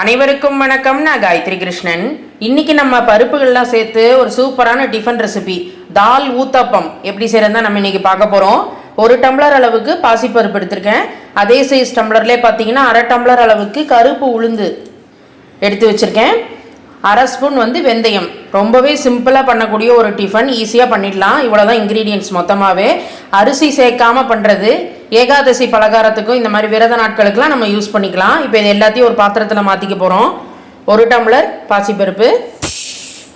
அனைவருக்கும் வணக்கம். நான் காயத்ரி கிருஷ்ணன். இன்னைக்கு நம்ம பருப்புகள்லாம் சேர்த்து ஒரு சூப்பரான டிஃபன் ரெசிபி. தால் ஊத்தப்பம். எப்படி செய்யறதுதான் நம்ம இன்னைக்கு பார்க்க போறோம். ஒரு டம்ளர் அளவுக்கு பாசிப்பருப்பு எடுத்திருக்கேன். அதே சைஸ் டம்ளர்லேயே பார்த்தீங்கன்னா அரை டம்ளர் அளவுக்கு கருப்பு உளுந்து எடுத்து வச்சிருக்கேன். அரை ஸ்பூன் வந்து வெந்தயம். ரொம்பவே சிம்பிளாக பண்ணக்கூடிய ஒரு டிஃபன். ஈஸியாக பண்ணிடலாம். இவ்வளோதான் இன்க்ரீடியன்ட்ஸ் மொத்தமாகவே அரிசி சேர்க்காம பண்ணுறது ஏகாதசி பலகாரத்துக்கும் இந்த மாதிரி விரத நாட்களுக்கெலாம் நம்ம யூஸ் பண்ணிக்கலாம். இப்போ இது எல்லாத்தையும் ஒரு பாத்திரத்தில் மாற்றிக்க போகிறோம் ஒரு டம்ளர் பாசிப்பருப்பு.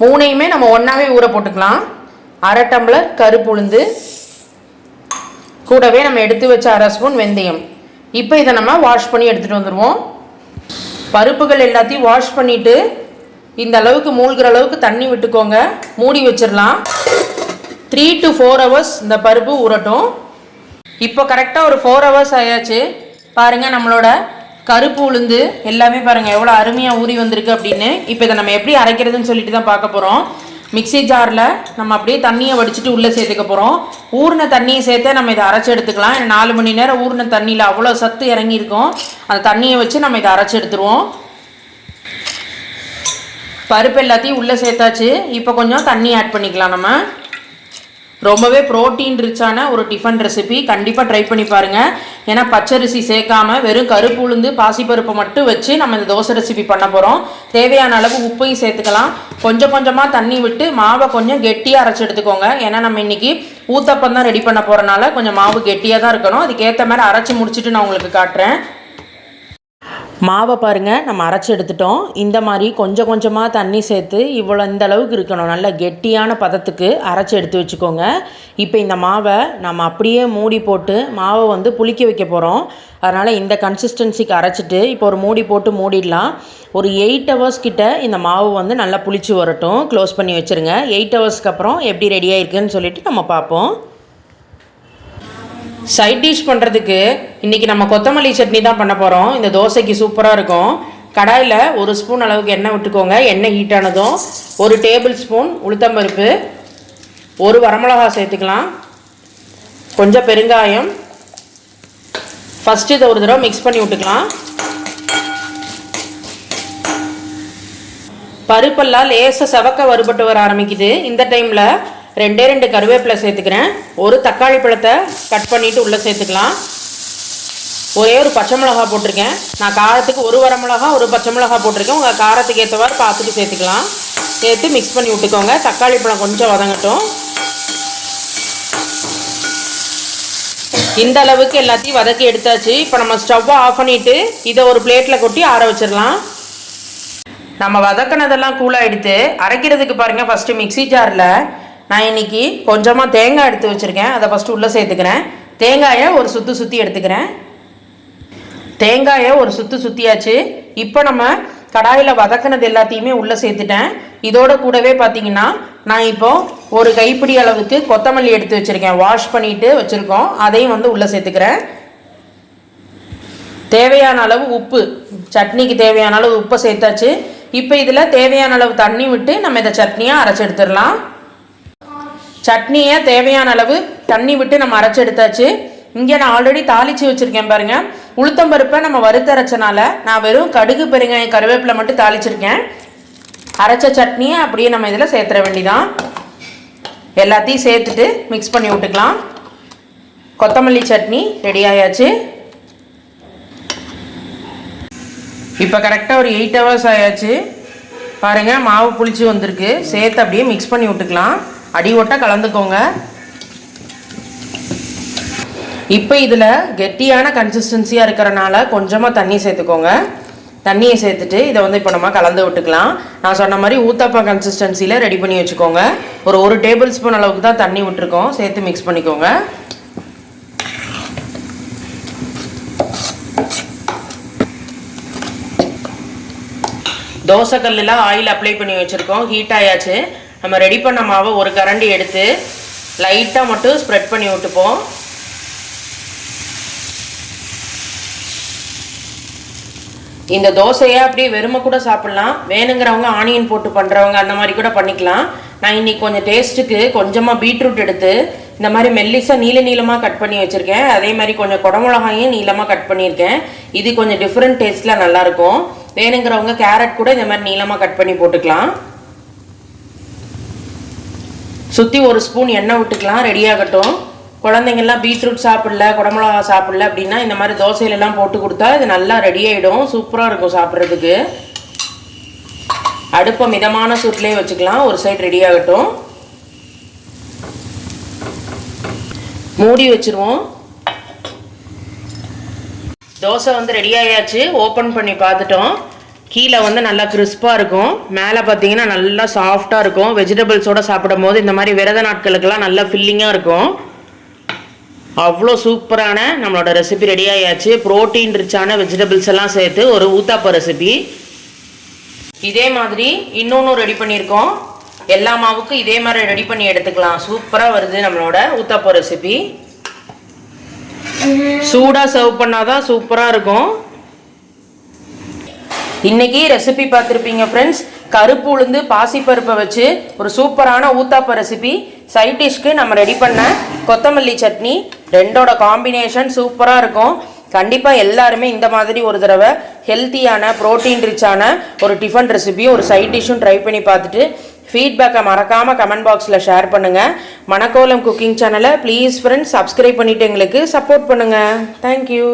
மூணையுமே நம்ம ஒன்றாவே ஊற போட்டுக்கலாம். அரை டம்ளர் கருப்பு உளுந்து. கூடவே நம்ம எடுத்து வச்ச அரை ஸ்பூன் வெந்தயம். இப்போ இதை நம்ம வாஷ் பண்ணி எடுத்துகிட்டு வந்துடுவோம் பருப்புகள் எல்லாத்தையும் வாஷ் பண்ணிவிட்டு இந்த அளவுக்கு மூழ்கிற அளவுக்கு தண்ணி விட்டுக்கோங்க. மூடி வச்சிடலாம் த்ரீ டு ஃபோர் ஹவர்ஸ் இந்த பருப்பு ஊறட்டும். இப்போ கரெக்டாக ஒரு ஃபோர் ஹவர்ஸ் ஆயாச்சு. பாருங்கள் நம்மளோட கருப்பு உளுந்து எல்லாமே பாருங்கள் எவ்வளோ அருமையாக ஊறி வந்திருக்கு அப்படின்னு. இப்போ இதை நம்ம எப்படி அரைக்கிறதுன்னு சொல்லிட்டு தான் பார்க்க போகிறோம் மிக்ஸி ஜாரில் நம்ம அப்படியே தண்ணியை வடிச்சிட்டு உள்ளே சேர்த்துக்க போகிறோம் ஊறின தண்ணியை சேர்த்தே நம்ம இதை அரைச்சி எடுத்துக்கலாம். ஏன்னா நாலு மணி நேரம் ஊறின தண்ணியில் அவ்வளோ சத்து இறங்கியிருக்கும். அந்த தண்ணியை வச்சு நம்ம இதை அரைச்சி எடுத்துருவோம். பருப்பு எல்லாத்தையும் உள்ளே சேர்த்தாச்சு. இப்போ கொஞ்சம் தண்ணி ஆட் பண்ணிக்கலாம் நம்ம. ரொம்பவே ப்ரோட்டீன் ரிச்சான ஒரு டிஃபன் ரெசிபி கண்டிப்பாக ட்ரை பண்ணி பாருங்கள் ஏன்னா பச்சரிசி சேர்க்காம வெறும் கருப்பு உளுந்து பாசிப்பருப்பை மட்டும் வச்சு நம்ம இந்த தோசை ரெசிபி பண்ண போகிறோம் தேவையான அளவு உப்பையும் சேர்த்துக்கலாம். கொஞ்சம் கொஞ்சமாக தண்ணி விட்டு மாவை கொஞ்சம் கெட்டியாக அரைச்சி எடுத்துக்கோங்க. ஏன்னா நம்ம இன்றைக்கி ஊத்தப்பம் தான் ரெடி பண்ண போகிறனால கொஞ்சம் மாவு கெட்டியாக தான் இருக்கணும். அதுக்கேற்ற மாதிரி அரைச்சி முடிச்சுட்டு நான் உங்களுக்கு காட்டுறேன். மாவை பாருங்கள் நம்ம அரைச்சி எடுத்துட்டோம். இந்த மாதிரி கொஞ்சம் கொஞ்சமாக தண்ணி சேர்த்து இவ்வளோ இந்த அளவுக்கு இருக்கணும். நல்ல கெட்டியான பதத்துக்கு அரைச்சி எடுத்து வச்சுக்கோங்க. இப்போ இந்த மாவை நம்ம அப்படியே மூடி போட்டு மாவை வந்து புளிக்க வைக்க போகிறோம் அதனால் இந்த கன்சிஸ்டன்சிக்கு அரைச்சிட்டு இப்போ ஒரு மூடி போட்டு மூடிடலாம். ஒரு எயிட் ஹவர்ஸ் கிட்ட இந்த மாவு வந்து நல்லா புளிச்சு வரட்டும். க்ளோஸ் பண்ணி வச்சுருங்க. எயிட் ஹவர்ஸ்க்கு அப்புறம் எப்படி ரெடி ஆயிருக்குன்னு சொல்லிட்டு நம்ம பார்ப்போம். சைட் டிஷ் பண்ணுறதுக்கு இன்றைக்கி நம்ம கொத்தமல்லி சட்னி தான் பண்ண போகிறோம் இந்த தோசைக்கு சூப்பராக இருக்கும். கடாயில் ஒரு ஸ்பூன் அளவுக்கு எண்ணெய் விட்டுக்கோங்க. எண்ணெய் ஹீட் ஆனதும் ஒரு டேபிள் ஸ்பூன் உளுத்தம்பருப்பு. ஒரு வரமிளகா சேர்த்துக்கலாம். கொஞ்சம் பெருங்காயம். ஃபஸ்ட்டு இதை ஒரு தடவை மிக்ஸ் பண்ணி விட்டுக்கலாம். பருப்பெல்லாம் லேசாக செவக்க வறுபட்டு வர ஆரம்பிக்குது. இந்த டைமில் ரெண்டே ரெண்டு கருவேப்பிலை சேர்த்துக்கிறேன். ஒரு தக்காளி பழத்தை கட் பண்ணிவிட்டு உள்ளே சேர்த்துக்கலாம். ஒரே ஒரு பச்சை மிளகா போட்டிருக்கேன். நான் காரத்துக்கு ஒரு வர மிளகா ஒரு பச்சை மிளகா போட்டிருக்கேன். உங்கள் காரத்துக்கு ஏற்றவாறு பார்த்துட்டு சேர்த்துக்கலாம். சேர்த்து மிக்ஸ் பண்ணி விட்டுக்கோங்க. தக்காளி பழம் கொஞ்சம் வதங்கட்டும். இந்த அளவுக்கு எல்லாத்தையும் வதக்கி எடுத்தாச்சு. இப்போ நம்ம ஸ்டவ்வை ஆஃப் பண்ணிவிட்டு இதை ஒரு பிளேட்டில் கொட்டி ஆற வச்சிடலாம். நம்ம வதக்கினதெல்லாம் கூலாகிடுத்து அரைக்கிறதுக்கு பாருங்கள் ஃபஸ்ட்டு மிக்ஸி ஜாரில் நான் இன்னைக்கு கொஞ்சமாக தேங்காய் எடுத்து வச்சுருக்கேன். அதை ஃபஸ்ட்டு உள்ளே சேர்த்துக்கிறேன். தேங்காயை ஒரு சுற்றி சுற்றி எடுத்துக்கிறேன். தேங்காயை ஒரு சுற்றி சுற்றியாச்சு இப்போ நம்ம கடாயில் வதக்கினது எல்லாத்தையுமே உள்ளே சேர்த்துட்டேன். இதோட கூடவே பார்த்தீங்கன்னா நான் இப்போ ஒரு கைப்பிடி அளவுக்கு கொத்தமல்லி எடுத்து வச்சுருக்கேன். வாஷ் பண்ணிட்டு வச்சுருக்கோம். அதையும் வந்து உள்ளே சேர்த்துக்கிறேன். தேவையான அளவு உப்பு. சட்னிக்கு தேவையான அளவு உப்பை சேர்த்தாச்சு. இப்போ இதில் தேவையான அளவு தண்ணி விட்டு நம்ம இதை சட்னியாக அரைச்சி எடுத்துடலாம். சட்னியை தேவையான அளவு தண்ணி விட்டு நம்ம அரைச்சி எடுத்தாச்சு. இங்கே நான் ஆல்ரெடி தாளித்து வச்சுருக்கேன் பாருங்கள் உளுத்தம்பருப்பை நம்ம வறுத்தரைச்சனால நான் வெறும் கடுகு பெருங்காயம் கருவேப்பிலை மட்டும் தாளிச்சிருக்கேன். அரைச்ச சட்னியை அப்படியே நம்ம இதில் சேர்த்துற வேண்டிதான். எல்லாத்தையும் சேர்த்துட்டு மிக்ஸ் பண்ணி விட்டுக்கலாம். கொத்தமல்லி சட்னி ரெடி ஆயாச்சு. இப்போ கரெக்டாக ஒரு எயிட் ஹவர்ஸ் ஆயாச்சு. பாருங்கள் மாவு புளிச்சு வந்திருக்கு. சேர்த்து அப்படியே மிக்ஸ் பண்ணி விட்டுக்கலாம். அடி ஒட்ட கலந்துக்கோங்க. இப்போ இதில் கெட்டியான கன்சிஸ்டன்சியாக இருக்கிறனால கொஞ்சமாக தண்ணி சேர்த்துக்கோங்க. தண்ணியை சேர்த்துட்டு இதை வந்து இப்போ நம்ம கலந்து விட்டுக்கலாம். நான் சொன்ன மாதிரி ஊத்தப்பா கன்சிஸ்டன்சியில் ரெடி பண்ணி வச்சுக்கோங்க. ஒரு ஒரு டேபிள் ஸ்பூன் அளவுக்கு தான் தண்ணி விட்டுருக்கோம். சேர்த்து மிக்ஸ் பண்ணிக்கோங்க. தோசைக்கல்லாம் ஆயில் அப்ளை பண்ணி வச்சுருக்கோம். ஹீட் ஆயாச்சு. நம்ம ரெடி பண்ண மாவை ஒரு கரண்டி எடுத்து லைட்டாக மட்டும் ஸ்ப்ரெட் பண்ணி விட்டுப்போம். இந்த தோசையை அப்படியே வெறுமை கூட சாப்பிட்லாம். வேணுங்கிறவங்க ஆனியன் போட்டு பண்ணுறவங்க அந்த மாதிரி கூட பண்ணிக்கலாம். நான் இன்னைக்கு கொஞ்சம் டேஸ்ட்டுக்கு கொஞ்சமாக பீட்ரூட் எடுத்து இந்த மாதிரி மெல்லிசாக நீல நீளமாக கட் பண்ணி வச்சுருக்கேன். அதே மாதிரி கொஞ்சம் குடமிளகாயும் நீளமாக கட் பண்ணியிருக்கேன். இது கொஞ்சம் டிஃப்ரெண்ட் டேஸ்ட்டில் நல்லாயிருக்கும் வேணுங்கிறவங்க கேரட் கூட இந்த மாதிரி நீளமாக கட் பண்ணி போட்டுக்கலாம். சுற்றி ஒரு ஸ்பூன் எண்ணெய் விட்டுக்கலாம் ரெடி ஆகட்டும். குழந்தைங்கள்லாம் பீட்ரூட் சாப்பிடல குடமிளகா சாப்பிடல அப்படின்னா இந்த மாதிரி தோசையிலலாம் போட்டு கொடுத்தா இது நல்லா ரெடி ஆகிடும் சூப்பராக இருக்கும் சாப்பிட்றதுக்கு. அடுப்பை மிதமான சூட்லேயே வச்சுக்கலாம். ஒரு சைடு ரெடி ஆகட்டும். மூடி வச்சிருவோம். தோசை வந்து ரெடி ஆயாச்சு. ஓப்பன் பண்ணி பார்த்துட்டோம். கீழே வந்து நல்லா கிறிஸ்பாக இருக்கும். மேலே பார்த்தீங்கன்னா நல்லா சாஃப்டாக இருக்கும். வெஜிடபிள்ஸோட சாப்பிடும் போது இந்த மாதிரி விரத நாட்களுக்கெல்லாம் நல்லா ஃபில்லிங்காக இருக்கும். அவ்வளோ சூப்பரான நம்மளோட ரெசிபி ரெடி ஆயாச்சு. ப்ரோட்டீன் ரிச்சான வெஜிடபிள்ஸ் எல்லாம் சேர்த்து ஒரு ஊத்தாப்ப ரெசிபி இதே மாதிரி இன்னொன்று ரெடி பண்ணியிருக்கோம். எல்லா மாவுக்கும் இதே மாதிரி ரெடி பண்ணி எடுத்துக்கலாம். சூப்பராக வருது நம்மளோட ஊத்தாப்ப ரெசிபி சூடாக சர்வ் பண்ணாதான் சூப்பராக இருக்கும். இன்னைக்கு ரெசிபி பார்த்துருப்பீங்க ஃப்ரெண்ட்ஸ் கருப்பு உளுந்து பாசிப்பருப்பை வச்சு ஒரு சூப்பரான ஊத்தாப்ப ரெசிபி சைட் டிஷ்க்கு நம்ம ரெடி பண்ண கொத்தமல்லி சட்னி. ரெண்டோட காம்பினேஷன் சூப்பராக இருக்கும். கண்டிப்பாக எல்லாருமே இந்த மாதிரி ஒரு தடவை ஹெல்த்தியான ப்ரோட்டீன் ரிச்சான ஒரு டிஃபன் ரெசிபியும் ஒரு சைட் டிஷ்ஷும் ட்ரை பண்ணி பார்த்துட்டு ஃபீட்பேக்கை மறக்காமல் கமெண்ட் பாக்ஸில் ஷேர் பண்ணுங்கள் மணக்கோலம் குக்கிங் சேனலை ப்ளீஸ் ஃப்ரெண்ட்ஸ் சப்ஸ்கிரைப் பண்ணிவிட்டு எங்களுக்கு சப்போர்ட் பண்ணுங்கள் தேங்க்யூ